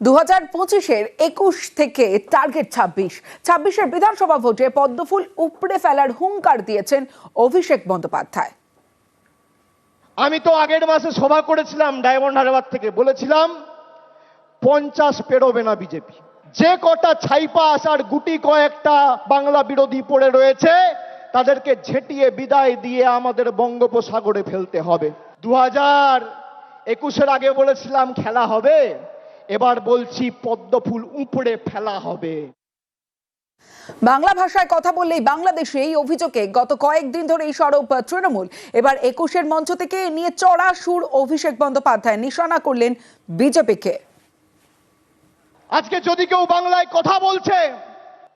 দু হাজার পঁচিশের একুশ থেকে টার্গেট ছাব্বিশ। ছাব্বিশের বিধানসভা ভোটে পদ্মফুল উপড়ে ফেলার হুঙ্কার দিয়েছেন অভিষেক বন্দ্যোপাধ্যায়। আমি তো আগের মাসে সভা করেছিলাম ডায়মন্ড হারবার থেকে। বলেছিলাম, পঞ্চাশ পেরোবে না বিজেপি। যে কটা ছাইপা আসার গুটি কয়েকটা বাংলা বিরোধী পড়ে রয়েছে, তাদেরকে ঝেঁটিয়ে বিদায় দিয়ে আমাদের বঙ্গোপসাগরে ফেলতে হবে। দু হাজার একুশের আগে বলেছিলাম খেলা হবে। এবার বলছি পদ্মফুল উপড়ে ফেলা হবে। বাংলা ভাষায় কথা বললেই বাংলাদেশে এই অভিযোগে গত কয়েকদিন ধরে এই সরব তৃণমূল। এবার একুশের মঞ্চ থেকে নিয়ে চড়া সুর অভিষেক বন্দ্যোপাধ্যায় নিশানা করলেন বিজেপিকে। আজকে যদি কেউ বাংলায় কথা বলছে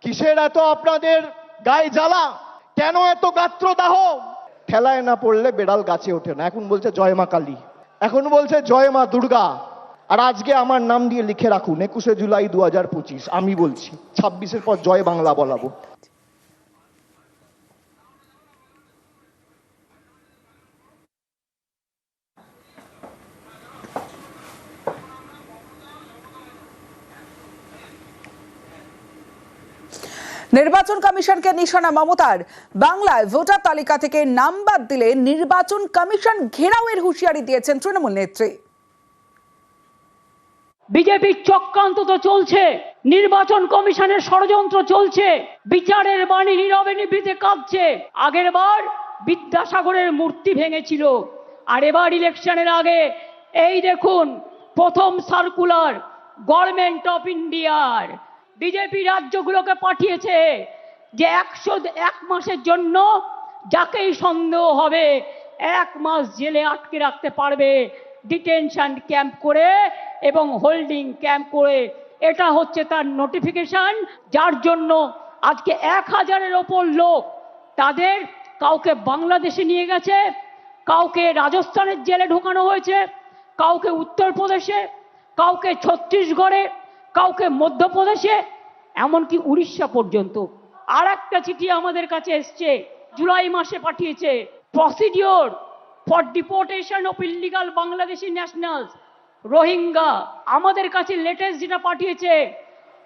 কিসের এত আপনাদের গায়ে জ্বালা? কেন এত গাত্র গাত্রদাহ? ঠেলায় না পড়লে বেড়াল গাছে ওঠে না। এখন বলছে জয় মা কালী। এখন বলছে জয় মা দুর্গা। আর আজকে আমার নাম দিয়ে লিখে রাখুন, একুশে জুলাই দু হাজার পঁচিশ, আমি বলছি, ছাব্বিশের পর জয় বাংলা বলাবো। নির্বাচন কমিশনকে নিশানা মমতার, বাংলায় ভোটার তালিকা থেকে নাম বাদ দিলে নির্বাচন কমিশন ঘেরাওয়ের হুঁশিয়ারি দিয়েছেন তৃণমূল নেত্রী। বিজেপির চক্রান্ত তো চলছে, নির্বাচন কমিশনের ষড়যন্ত্র চলছে, বিচারের বাণী নীরবে নিভৃতে কাঁদছে আগের বার বিদ্যাসাগরের মূর্তি ভেঙেছিল, আর এবার ইলেকশনের আগে, এই দেখুন, প্রথম সার্কুলার, গভর্নমেন্ট অফ ইন্ডিয়ার। বিজেপি রাজ্যগুলোকে পাঠিয়েছে যে একশো এক মাসের জন্য যাকেই সন্দেহ হবে, এক মাস জেলে আটকে রাখতে পারবে, ডিটেনশন ক্যাম্প করে এবং হোল্ডিং ক্যাম্প করে এটা হচ্ছে তার নোটিফিকেশন যার জন্য আজকে এক হাজারের ওপর লোক তাদের কাউকে বাংলাদেশে নিয়ে গেছে, কাউকে রাজস্থানের জেলে ঢোকানো হয়েছে, কাউকে উত্তরপ্রদেশে, কাউকে ছত্তিশগড়ে, কাউকে মধ্যপ্রদেশে, এমনকি উড়িষ্যা পর্যন্ত। আর একটা চিঠি আমাদের কাছে এসছে, জুলাই মাসে পাঠিয়েছে procedure for deportation of illegal Bangladeshi nationals Rohingya আমাদের কাছে লেটেস্ট যেটা পাঠিয়েছে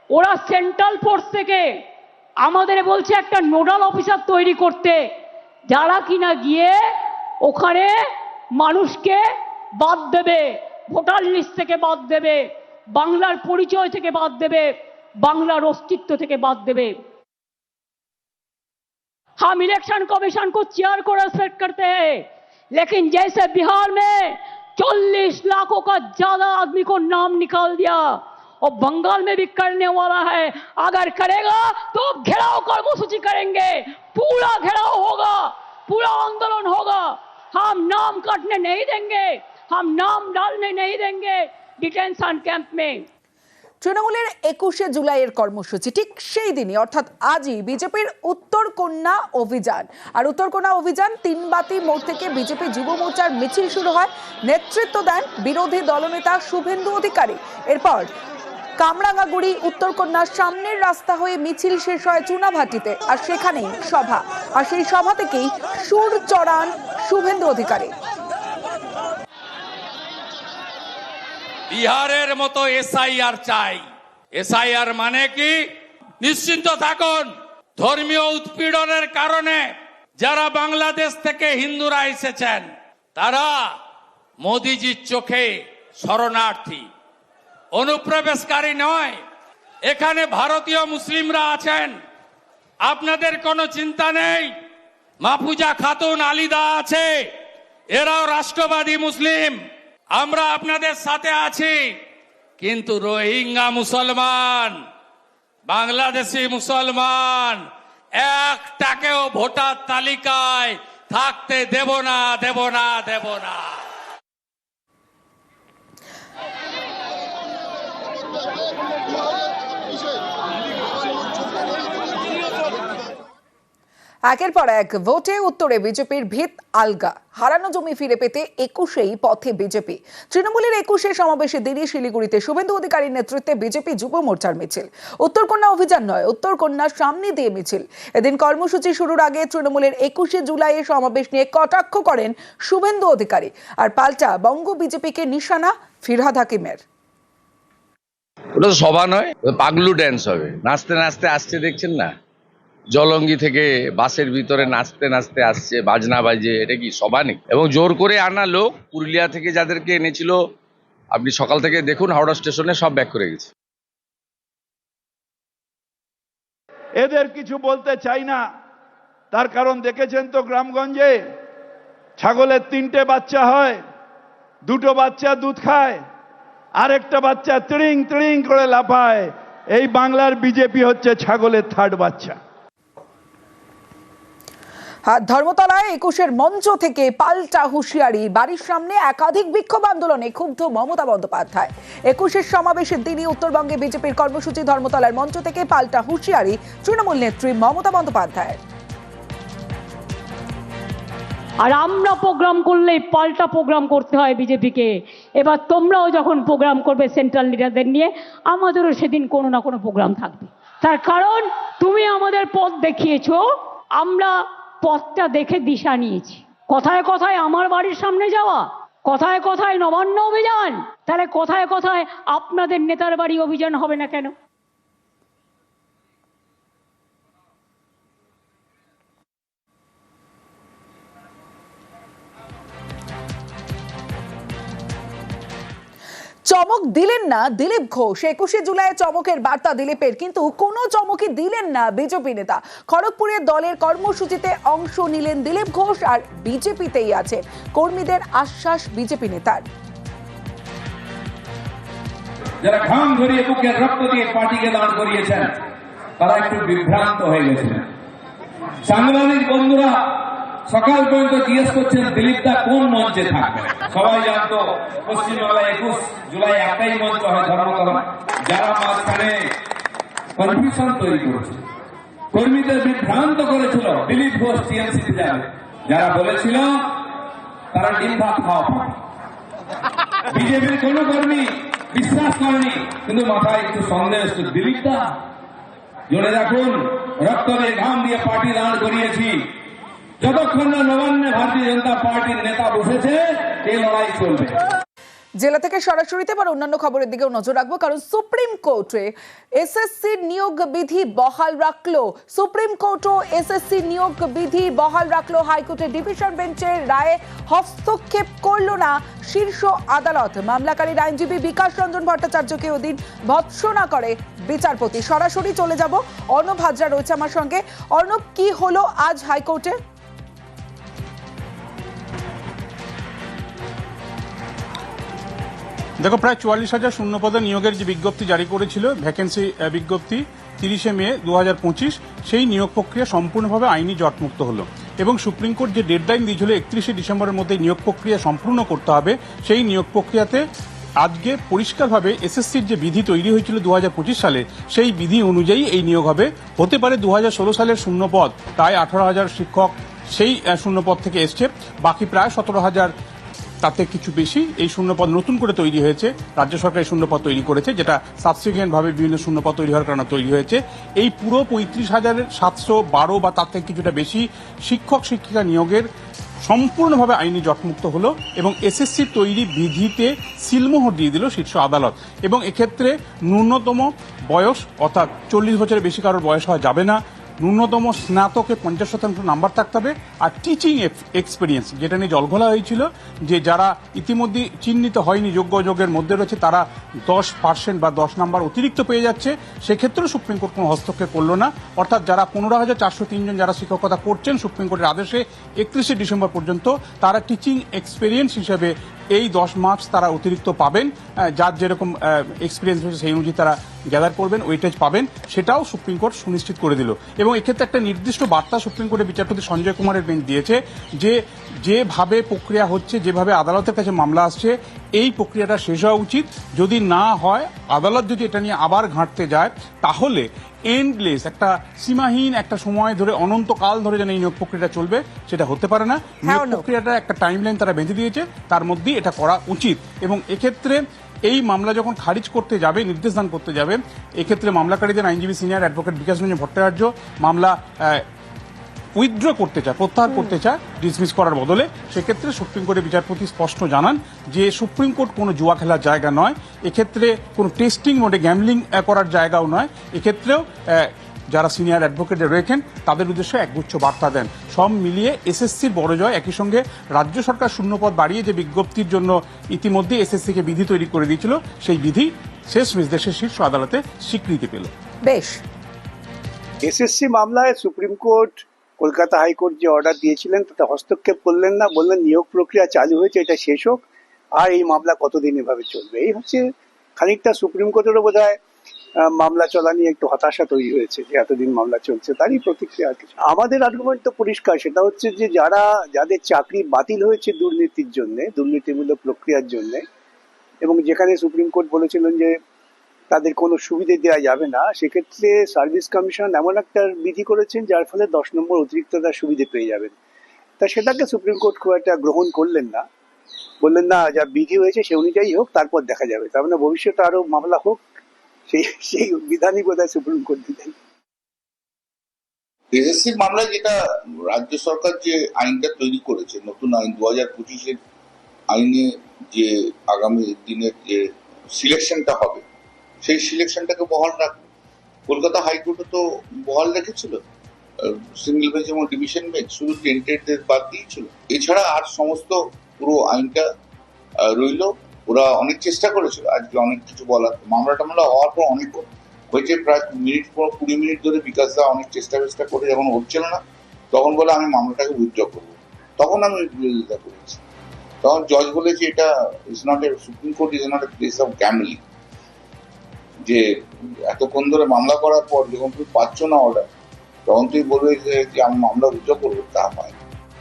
ওরা সেন্ট্রাল ফোর্স থেকে আমাদের বলছে একটা নোডাল অফিসার তৈরি করতে যারা কিনা গিয়ে ওখানে মানুষকে বাদ দেবে ভোটার লিস্ট থেকে বাদ দেবে বাংলার পরিচয় থেকে বাদ দেবে বাংলার অস্তিত্ব থেকে बात देवे हम इलेक्शन कमीशन को चेयर को रेस्पेक्ट करते हैं लेकिन जैसे बिहार में चालीस लाखों का ज़्यादा आदमी को नाम निकाल दिया। और बंगाल में भी करने वाला है। अगर करेगा तो घेराव कर्मसूची करेंगे। पूरा घेराव होगा, पूरा आंदोलन होगा। हम नाम काटने नहीं देंगे, हम नाम डालने नहीं देंगे। डिटेंशन कैंप में। তৃণমূলের একুশে জুলাইয়ের কর্মসূচি, ঠিক সেই দিনই, অর্থাৎ আজই বিজেপির উত্তর কন্যা অভিযান। আর উত্তর কন্যা অভিযান তিনবাতি মোড় থেকে বিজেপি যুব মোর্চার মিছিল শুরু হয়। নেতৃত্ব দেন বিরোধী দলনেতা শুভেন্দু অধিকারী। এরপর কামরাঙ্গাগুড়ি উত্তর কন্যার সামনের রাস্তা হয়ে মিছিল শেষ হয় চুনাভাটিতে, আর সেখানেই সভা। আর সেই সভা থেকেই সুর চড়ান শুভেন্দু অধিকারী। বিহারের মতো এসআইআর চাই। এসআইআর মানে কি? নিশ্চিন্ত থাকুন, ধর্মীয় উৎপীড়নের কারণে যারা বাংলাদেশ থেকে হিন্দুরা এসেছেন, তারা মোদিজির চোখে শরণার্থী। অনুপ্রবেশকারী নয়, এখানে ভারতীয় মুসলিমরা আছেন। আপনাদের কোনো চিন্তা নেই? মাফুজা খাতুন আলিদা আছে, এরাও রাষ্ট্রবাদী মুসলিম। আমরা আপনাদের সাথে আছি। কিন্তু রোহিঙ্গা মুসলমান, বাংলাদেশি মুসলমান, একটাকেও ভোটার তালিকায় থাকতে দেব না দেব না দেব না। একের পর এক ভোটে উত্তরে বিজেপির ভিত আলগা। হারানো জমি ফিরে পেতে একুশেই পথে বিজেপি। তৃণমূলের একুশে সমাবেশে দিল্লি, শিলিগুড়িতে শুভেন্দু অধিকারীর নেতৃত্বে বিজেপি যুব মোর্চার মিছিল। উত্তরকন্যা অভিযান নয়, উত্তরকন্যার সামনে দিয়ে মিছিল। এদিন কর্মসূচি শুরুর আগে তৃণমূলের একুশে জুলাইয়ের সমাবেশ নিয়ে কটাক্ষ করেন শুভেন্দু অধিকারী। আর পাল্টা বঙ্গ বিজেপিকে নিশানা, ফিরহাদ হাকিমের। ওটা সভা নয়, পাগলু ড্যান্স হবে। নাচতে নাচতে আসছে, দেখছেন না? জলঙ্গি থেকে বাসের ভিতরে নাচতে নাচতে আসছে, বাজনা বাজে, এটা কি সভা নেই এবং জোর করে আনা লোক পুরুলিয়া থেকে যাদেরকে এনেছিল, আপনি সকাল থেকে দেখুন হাওড়া স্টেশনে সব ব্যাক করে গেছে। এদের কিছু বলতে চাই না। তার কারণ দেখেছেন তো গ্রামগঞ্জে? ছাগলের তিনটে বাচ্চা হয়, দুটো বাচ্চা দুধ খায়, আরেকটা বাচ্চা তিড়িং তিড়িং করে লাফায়। এই বাংলার বিজেপি হচ্ছে ছাগলের থার্ড বাচ্চা। ধর্মতলায় একুশের মঞ্চ থেকে পাল্টা হুঁশিয়ারি। বাড়ির সামনে একাধিক বিক্ষোভ আন্দোলনে ক্ষুব্ধ মমতা বন্দ্যোপাধ্যায়। একুশের সমাবেশের দিনই উত্তরবঙ্গে বিজেপির কর্মসূচি ধর্মতলার মঞ্চ থেকে পাল্টা হুঁশিয়ারি তৃণমূল নেত্রী মমতা বন্দ্যোপাধ্যায়ের। আর আমরা প্রোগ্রাম করলেই পাল্টা প্রোগ্রাম করতে হয় বিজেপিকে। এবার তোমরাও যখন প্রোগ্রাম করবে সেন্ট্রাল লিডারদের নিয়ে, আমাদেরও সেদিন কোনো না কোনো প্রোগ্রাম থাকবে। তার কারণ, তুমি আমাদের পথ দেখিয়েছো। আমরা পথটা দেখে দিশা নিয়েছি। কথায় কথায় আমার বাড়ির সামনে যাওয়া, কথায় কথায় নবান্ন অভিযান। তাহলে কথায় কথায় আপনাদের নেতার বাড়ি অভিযান হবে না কেন? চমক দিলেন না দিলীপ ঘোষ। একুশে জুলাই চমকের বার্তা দিলীপের, কিন্তু কোনো চমকই দিলেন না বিজেপি নেতা। খড়গপুরে দলের কর্মসূচিতে অংশ নিলেন দিলীপ ঘোষ আর বিজেপিতেই আছেন কর্মীদের আশ্বাস বিজেপি নেতার। যারা ঘাম ঝরিয়ে বুকে রক্ত দিয়ে পার্টিকে দাঁড় করিয়েছেন, তারা একটু বিভ্রান্ত হয়ে গেছিলেন। সাংবাদিক বন্ধুরা, সকাল পর্যন্ত জিজ্ঞেস করছেন দিলীপ দা কোন মঞ্চে থাকবে সবাই জানতো পশ্চিমবাংলায় একুশ, জুলাই একটাই মঞ্চ হয় ধর্মতলা। যারা মাঝখানে কনফিউশন তৈরি করেছে, কর্মীদের বিভ্রান্ত করেছিল, দিলীপ ঘোষ টিএমসিতে যাবে। যারা বলেছিল, তারা ডিম ভাত খাওয়া বিজেপির কোন কর্মী বিশ্বাস করেনি, কিন্তু মাথায় একটু সন্দেহ দিলীপ দা জোরে রাখুন রক্ত দিয়ে ঘাম দিয়ে পার্টি দাঁড় করিয়েছি যতক্ষণ না ভারতীয় জনতা পার্টির নেতা বসেছে এই লড়াই চলবে। জেলা থেকে সরাসরিতে এবার অন্যান্য খবরের দিকেও নজর রাখব, কারণ সুপ্রিম কোর্টে এসএসসি নিয়োগ বিধি বহাল রাখল। সুপ্রিম কোর্টও এসএসসি নিয়োগ বিধি বহাল রাখল। হাইকোর্টের ডিভিশন বেঞ্চের রায়ে হস্তক্ষেপ করল না শীর্ষ আদালত। মামলাকারীর আইনজীবী বিকাশ রঞ্জন ভট্টাচার্যকে ওদিন ভৎসনা করে বিচারপতি। সরাসরি চলে যাব। অর্ণব হাজরা রয়েছে আমার সঙ্গে। অর্ণব, কি হলো আজ হাইকোর্টে? দেখো, প্রায় চুয়াল্লিশ হাজার শূন্যপদে নিয়োগের যে বিজ্ঞপ্তি জারি করেছিল ভ্যাকেন্সি বিজ্ঞপ্তি তিরিশে মে দু হাজার পঁচিশ, সেই নিয়োগ প্রক্রিয়া সম্পূর্ণভাবে আইনি জটমুক্ত হলো। এবং সুপ্রিম কোর্ট যে ডেডলাইন দিয়েছিল একত্রিশে ডিসেম্বরের মধ্যে নিয়োগ প্রক্রিয়া সম্পূর্ণ করতে হবে, সেই নিয়োগ প্রক্রিয়াতে আজকে পরিষ্কারভাবে এসএসসির যে বিধি তৈরি হয়েছিল দু হাজার পঁচিশ সালে, সেই বিধি অনুযায়ী এই নিয়োগ হবে। হতে পারে দু হাজার ষোলো সালের শূন্যপদ প্রায় আঠারো হাজার শিক্ষক সেই শূন্যপদ থেকে এসছে। বাকি প্রায় সতেরো হাজার তাতে কিছু বেশি এই শূন্যপদ নতুন করে তৈরি হয়েছে। রাজ্য সরকার এই শূন্যপদ তৈরি করেছে, যেটা সাবসিকুয়েন্ট ভাবে বিভিন্ন শূন্যপদ তৈরি হওয়ার কারণে তৈরি হয়েছে। এই পুরো পঁয়ত্রিশ হাজারের সাতশো বারো বা তার থেকে কিছুটা বেশি শিক্ষক, শিক্ষিকা নিয়োগের সম্পূর্ণভাবে আইনি জটমুক্ত হলো এবং এসএসসি তৈরি বিধিতে সিলমোহর দিয়ে দিল শীর্ষ আদালত। এবং এক্ষেত্রে ন্যূনতম বয়স অর্থাৎ চল্লিশ বছরের বেশি কারোর বয়স হওয়া যাবে না। ন্যূনতম স্নাতকে পঞ্চাশ শতাংশ নাম্বার থাকতে হবে আর টিচিং এক্সপিরিয়েন্স যেটা নিয়ে জলঘোলা হয়েছিল, যে যারা ইতিমধ্যে চিহ্নিত হয়নি যোগ্য যোগের মধ্যে রয়েছে, তারা দশ পার্সেন্ট বা দশ নাম্বার অতিরিক্ত পেয়ে যাচ্ছে। সেক্ষেত্রেও সুপ্রিম কোর্ট কোনো হস্তক্ষেপ করল না। অর্থাৎ যারা পনেরো হাজার চারশো তিনজন যারা শিক্ষকতা করছেন সুপ্রিম কোর্টের আদেশে একত্রিশে ডিসেম্বর পর্যন্ত তারা টিচিং এক্সপিরিয়েন্স হিসেবে এই দশ মার্কস তারা অতিরিক্ত পাবেন যার যেরকম এক্সপিরিয়েন্স হয়েছে সেই অনুযায়ী তারা গ্যাদার করবেন ওয়েটেজ পাবেন, সেটাও সুপ্রিম কোর্ট সুনিশ্চিত করে দিল। এবং এক্ষেত্রে একটা নির্দিষ্ট বার্তা সুপ্রিম কোর্টের বিচারপতি সঞ্জয় কুমারের বেঞ্চ দিয়েছে যে, যেভাবে প্রক্রিয়া হচ্ছে, যেভাবে আদালতের কাছে মামলা আসছে, এই প্রক্রিয়াটা শেষ হওয়া উচিত। যদি না হয়, আদালত যদি এটা নিয়ে আবার ঘাঁটতে যায়, তাহলে এন্ডলেস একটা সীমাহীন একটা সময় ধরে অনন্তকাল ধরে যেন এই নিয়োগ প্রক্রিয়াটা চলবে সেটা হতে পারে না নিয়োগ অর্ণব। প্রক্রিয়াটা একটা টাইম লাইন তারা বেঁধে দিয়েছে তার মধ্যেই এটা করা উচিত এবং এক্ষেত্রে এই মামলা যখন খারিজ করতে যাবে নির্দেশদান করতে যাবে এক্ষেত্রে মামলাকারীদের আইনজীবী সিনিয়র অ্যাডভোকেট বিকাশ রঞ্জন ভট্টাচার্য মামলা উইথড্র করতে চায় প্রত্যাহার করতে চায় ডিসমিস করার বদলে সেক্ষেত্রে সুপ্রিম কোর্টের বিচারপতি স্পষ্ট জানান যে সুপ্রিম কোর্ট কোনো জুয়া খেলার জায়গা নয় এক্ষেত্রে কোনো টেস্টিং মোডে গ্যামলিং করার জায়গাও নয় এক্ষেত্রেও যারা সিনিয়র অ্যাডভোকেট রয়েছেন তাদের উদ্দেশ্যে একগুচ্ছ বার্তা দেন। সব মিলিয়ে এসএসসির বড় জয় একই সঙ্গে রাজ্য সরকার শূন্যপদ বাড়িয়ে যে বিজ্ঞপ্তির জন্য ইতিমধ্যে এসএসসিকে বিধি তৈরি করে দিয়েছিল সেই বিধি শেষ দেশের শীর্ষ আদালতে স্বীকৃতি পেল। বেশ। এসএসসি মামলায় supreme court Kolkata high court যে অর্ডার দিয়েছিলেন, তাতে হস্তক্ষেপ করলেন না, বললেন নিয়োগ প্রক্রিয়া চালু হয়েছে, এটা শেষ হোক, আর এই মামলা কতদিন এভাবে চলবে? এই হচ্ছে খানিকটা সুপ্রিম কোর্টেরও বোধ মামলা চলা নিয়ে একটু হতাশা তৈরি হয়েছে যে এতদিন মামলা চলছে, তারই প্রতিক্রিয়া আর কিছু। আমাদের আর্গুমেন্ট তো পরিষ্কার, সেটা হচ্ছে যে যারা, যাদের চাকরি বাতিল হয়েছে দুর্নীতির জন্য, দুর্নীতিমূলক প্রক্রিয়ার জন্য, এবং যেখানে সুপ্রিম কোর্ট বলেছিলেন যে তাদের কোনো সুবিধে দেওয়া যাবে না। সেক্ষেত্রে সার্ভিস কমিশন এমন একটা বিধি করেছেন, যার ফলে দশ নম্বর অতিরিক্ত তার সুবিধে পেয়ে যাবেন। তা সেটাকে সুপ্রিম কোর্ট খুব একটা গ্রহণ করলেন না। বললেন, না, যা বিধি হয়েছে সে অনুযায়ী হোক, তারপর দেখা যাবে। তার মানে ভবিষ্যতে আরও মামলা হোক, সেই সেই বিধানই বোধহয় সুপ্রিম কোর্ট দিতেন এসএসসি মামলায় যেটা রাজ্য সরকার যে আইনটা তৈরি করেছে, নতুন আইন দু হাজার পঁচিশের আইনে যে আগামী দিনের যে সিলেকশনটা হবে সেই সিলেকশনটাকে বহাল রাখবে। কলকাতা হাইকোর্টে তো বহাল রেখেছিল। সিঙ্গেল বেঞ্চ এবং ডিভিশন বেঞ্চ শুধু টেন্টেডদের বাদ দিয়েছিল এছাড়া আর সমস্ত পুরো আইনটা রইল। ওরা অনেক চেষ্টা করেছিল। আজকে অনেক কিছু বলার। মামলা টামলা হওয়ার পর অনেক হয়েছে। প্রায় মিনিট পর কুড়ি মিনিট ধরে বিকাশ দা অনেক চেষ্টা চেষ্টা করে যখন হচ্ছিল না, তখন বলে আমি মামলাটাকে উইথড্র করব। তখন আমি বিরোধিতা করেছি। তখন জজ বলেছে এটা is not a supreme court is not a place of gambling যে এতক্ষণ ধরে মামলা করার পর যখন তুমি পাচ্ছ না অর্ডার তখন তুই বলবে যে আমি মামলা রুজু করব, তা হয়।